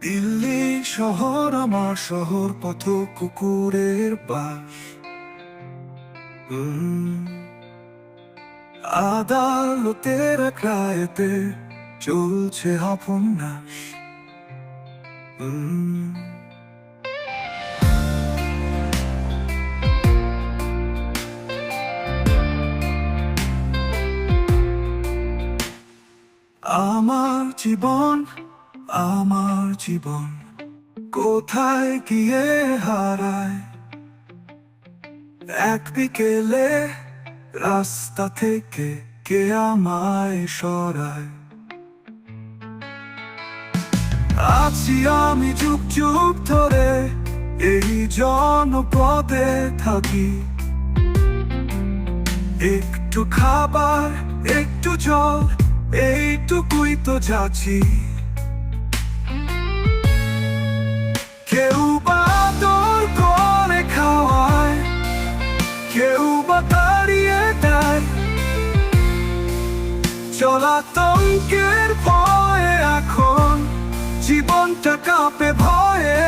দিল্লি শহর আমার শহর পথ কুকুরের বাস। আদালতের রায়তে চলছে আপন্যাস উম, আমার জীবন আমার জীবন কোথায় গিয়ে হারায়? এক বিকেলে রাস্তা থেকে কে আমায় সরায়? আছি আমি যুগ যুগ ধরে এই জনপদে থাকি। একটু খাবার, একটু জল, এইটুকুই তো যাচ্ছি। চলাতঙ্কের ভয়ে এখন। জীবনটা কাঁপে ভয়ে।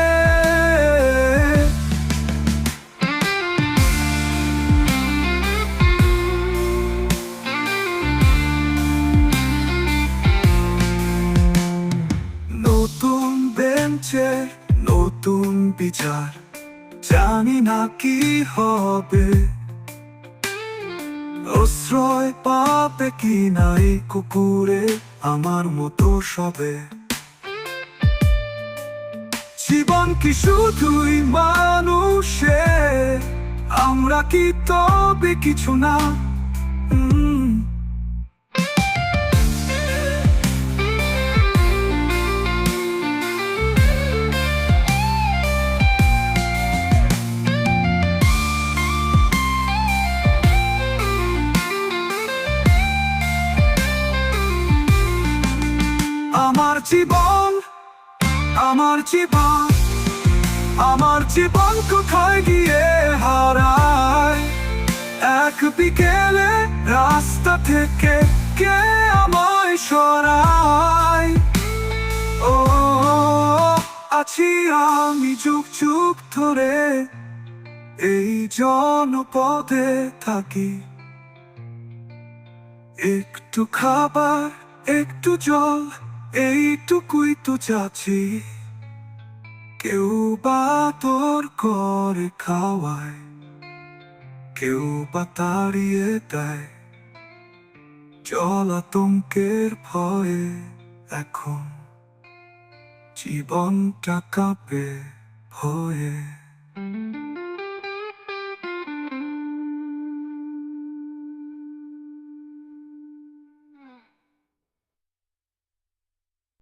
নতুন বেঞ্চে নতুন বিচার জানি না কি হবে। আশ্রয় পাবে কি নাই কুকুরে আমার মতো সবে? জীবন কি শুধুই মানুষে? আমরা কি তবে কিছু না? জীবন, আমার জীবন আমার জীবন কোথায় গিয়ে হারায়? এক বিকেলে রাস্তা থেকে কে আমায় সরায়? ও, আছি আমি যুগ যুগ ধরে, এই জনপদে থাকি। একটু খাবার, একটু জল এইটুকুই তো চাচ্ছি। কেউ বা তোর করে খাওয়ায়, কেউ বা তাড়িয়ে দেয়। জল আতঙ্কের ভয়ে এখন জীবনটা কাঁপে ভয়ে।